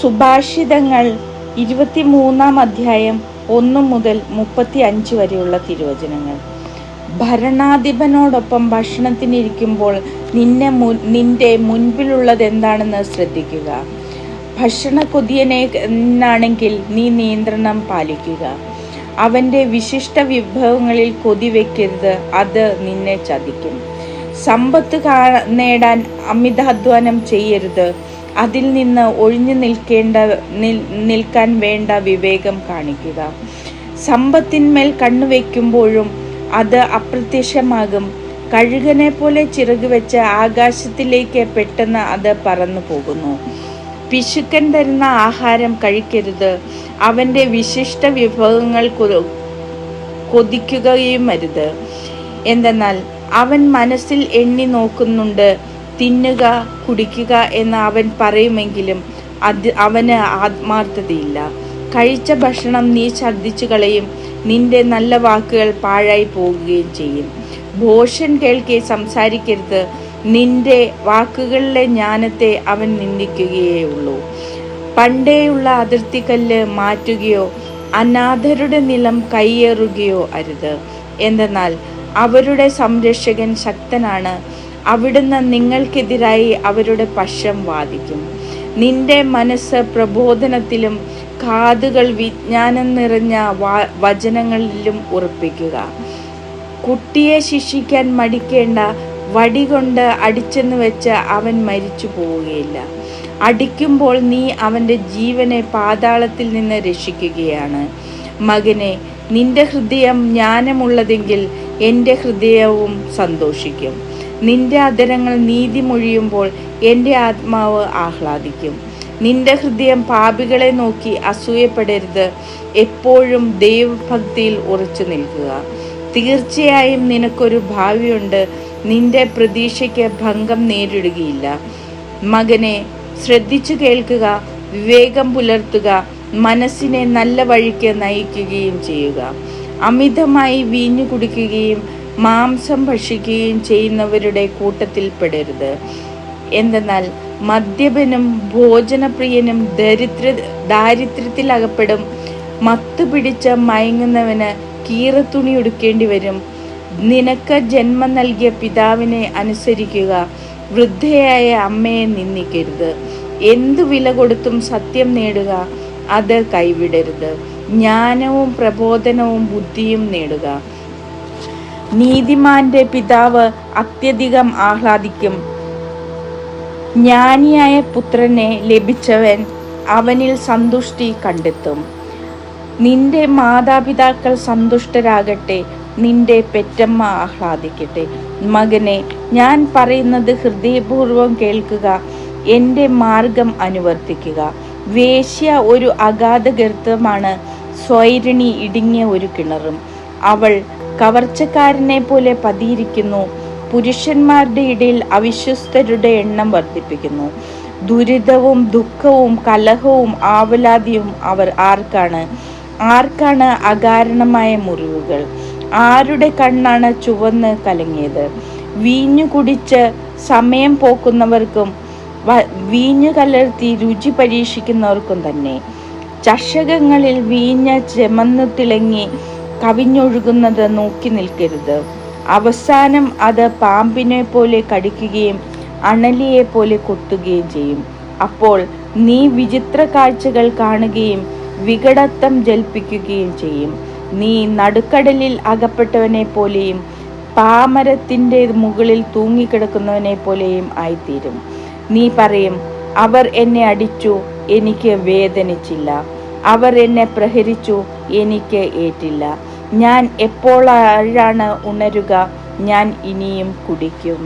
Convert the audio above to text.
സുഭാഷിതങ്ങൾ ഇരുപത്തിമൂന്നാം അധ്യായം ഒന്ന് മുതൽ മുപ്പത്തി അഞ്ച് വരെയുള്ള തിരുവചനങ്ങൾ. ഭരണാധിപനോടൊപ്പം ഭക്ഷണത്തിനിരിക്കുമ്പോൾ നിന്നെ മുൻ നിന്റെ മുൻപിലുള്ളത് എന്താണെന്ന് ശ്രദ്ധിക്കുക. ഭക്ഷണ കൊതിയനെ എന്നാണെങ്കിൽ നീ നിയന്ത്രണം പാലിക്കുക. അവന്റെ വിശിഷ്ട വിഭവങ്ങളിൽ കൊതി വയ്ക്കരുത് അത് നിന്നെ ചതിക്കും. സമ്പത്ത് കാ നേടാൻ അമിതാധ്വാനം ചെയ്യരുത് അതിൽ നിന്ന് ഒഴിഞ്ഞു നിൽക്കേണ്ട നിൽ- നിൽക്കാൻ വേണ്ട വിവേകം കാണിക്കുക. സമ്പത്തിന്മേൽ കണ്ണുവെക്കുമ്പോഴും അത് അപ്രത്യക്ഷമാകും. കഴുകനെ പോലെ ചിറക് വെച്ച് ആകാശത്തിലേക്ക് പെട്ടെന്ന് അത് പറന്നു പോകുന്നു. പിശുക്കൻ തരുന്ന ആഹാരം കഴിക്കരുത്. അവന്റെ വിശിഷ്ട വിഭവങ്ങൾ കൊതിക്കുകയും അരുത്. എന്തെന്നാൽ അവൻ മനസ്സിൽ എണ്ണി നോക്കുന്നുണ്ട്. തിന്നുക കുടിക്കുക എന്ന് അവൻ പറയുമെങ്കിലും അത് അവന് ആത്മാർത്ഥതയില്ല. കഴിച്ച ഭക്ഷണം നീ ഛർദ്ദിച്ചു കളയും നിന്റെ നല്ല വാക്കുകൾ പാഴായി പോകുകയും ചെയ്യും. ഭോഷൻ കേൾക്കെ സംസാരിക്കരുത് നിന്റെ വാക്കുകളിലെ ജ്ഞാനത്തെ അവൻ നിന്ദിക്കുകയേ ഉള്ളൂ പണ്ടേയുള്ള അതിർത്തിക്കല്ല് മാറ്റുകയോ അനാഥരുടെ നിലം കൈയേറുകയോ അരുത്. എന്തെന്നാൽ അവരുടെ സംരക്ഷകൻ ശക്തനാണ് അവിടുന്ന് നിങ്ങൾക്കെതിരായി അവരുടെ പക്ഷം വാദിക്കും. നിന്റെ മനസ്സ് പ്രബോധനത്തിലും കാതുകൾ വിജ്ഞാനം നിറഞ്ഞ വചനങ്ങളിലും ഉറപ്പിക്കുക. കുട്ടിയെ ശിക്ഷിക്കാൻ മടിക്കേണ്ട വടി കൊണ്ട് അടിച്ചെന്ന് വെച്ച് അവൻ മരിച്ചു പോവുകയില്ല. അടിക്കുമ്പോൾ നീ അവന്റെ ജീവനെ പാതാളത്തിൽ നിന്ന് രക്ഷിക്കുകയാണ്. മകനെ നിന്റെ ഹൃദയം ജ്ഞാനമുള്ളതെങ്കിൽ എന്റെ ഹൃദയവും സന്തോഷിക്കും. നിന്റെ അധരങ്ങൾ നീതി മൊഴിയുമ്പോൾ എന്റെ ആത്മാവ് ആഹ്ലാദിക്കും. നിന്റെ ഹൃദയം പാപികളെ നോക്കി അസൂയപ്പെടരുത്. എപ്പോഴും ദൈവഭക്തിയിൽ ഉറച്ചു നിൽക്കുക. തീർച്ചയായും നിനക്കൊരു ഭാവിയുണ്ട്. നിന്റെ പ്രതീക്ഷയ്ക്ക് ഭംഗം നേരിടുകയില്ല. മകനെ ശ്രദ്ധിച്ചു കേൾക്കുക വിവേകം പുലർത്തുക മനസ്സിനെ നല്ല വഴിക്ക് നയിക്കുകയും ചെയ്യുക. അമിതമായി വീഞ്ഞു കുടിക്കുകയും മാംസം ഭക്ഷിക്കുകയും ചെയ്യുന്നവരുടെ കൂട്ടത്തിൽ പെടരുത്. എന്തെന്നാൽ മദ്യപനും ഭോജനപ്രിയനും ദരിദ്ര ദാരിദ്ര്യത്തിൽ അകപ്പെടും മത്ത് പിടിച്ച മയങ്ങുന്നവന് കീറത്തുണി ഉടുക്കേണ്ടി വരും. നിനക്ക് ജന്മം നൽകിയ പിതാവിനെ അനുസരിക്കുക. വൃദ്ധയായ അമ്മയെ നിന്ദിക്കരുത്. എന്തു വില കൊടുത്തും സത്യം നേടുക. അത് കൈവിടരുത്. ജ്ഞാനവും പ്രബോധനവും ബുദ്ധിയും നേടുക. നീതിമാന്റെ പിതാവ് അത്യധികം ആഹ്ലാദിക്കും. ജ്ഞാനിയായ പുത്രനെ ലഭിച്ചവൻ അവനിൽ സന്തുഷ്ടി കണ്ടെത്തും. നിന്റെ മാതാപിതാക്കൾ സന്തുഷ്ടരാകട്ടെ നിന്റെ പെറ്റമ്മ ആഹ്ലാദിക്കട്ടെ. മകനെ ഞാൻ പറയുന്നത് ഹൃദയപൂർവം കേൾക്കുക എന്റെ മാർഗം അനുവർത്തിക്കുക. വേശ്യ ഒരു അഗാധ ഗർത്തമാണ് സ്വൈരിണി ഇടുങ്ങിയ ഒരു കിണറും. അവൾ കവർച്ചക്കാരനെ പോലെ പതിയിരിക്കുന്നു. പുരുഷന്മാരുടെ ഇടയിൽ അവിശ്വസ്തരുടെ എണ്ണം വർദ്ധിപ്പിക്കുന്നു. ദുരിതവും ദുഃഖവും കലഹവും ആവലാതിയും അവർ ആർക്കാണ്? ആർക്കാണ് അകാരണമായ മുറിവുകൾ? ആരുടെ കണ്ണാണ് ചുവന്ന് കലങ്ങിയത്? വീഞ്ഞു കുടിച്ച് സമയം പോക്കുന്നവർക്കും വീഞ്ഞു കലർത്തി രുചി പരീക്ഷിക്കുന്നവർക്കും തന്നെ. ചഷകങ്ങളിൽ വീഞ്ഞ ചെമന്നു തിളങ്ങി കവിഞ്ഞൊഴുകുന്നത് നോക്കി നിൽക്കരുത്. അവസാനം അത് പാമ്പിനെ പോലെ കടിക്കുകയും അണലിയെ പോലെ കൊത്തുകയും ചെയ്യും. അപ്പോൾ നീ വിചിത്ര കാഴ്ചകൾ കാണുകയും വികടത്വം ജൽപ്പിക്കുകയും ചെയ്യും. നീ നടുക്കടലിൽ അകപ്പെട്ടവനെ പോലെയും പാമരത്തിന്റെ മുകളിൽ തൂങ്ങിക്കിടക്കുന്നവനെ പോലെയും ആയിത്തീരും. നീ പറയും അവർ എന്നെ അടിച്ചു എനിക്ക് വേദനിച്ചില്ല. അവർ എന്നെ പ്രഹരിച്ചു എനിക്ക് ഏറ്റില്ല. ഞാൻ എപ്പോഴാണ് ഉണരുക ഞാൻ ഇനിയും കുടിക്കും.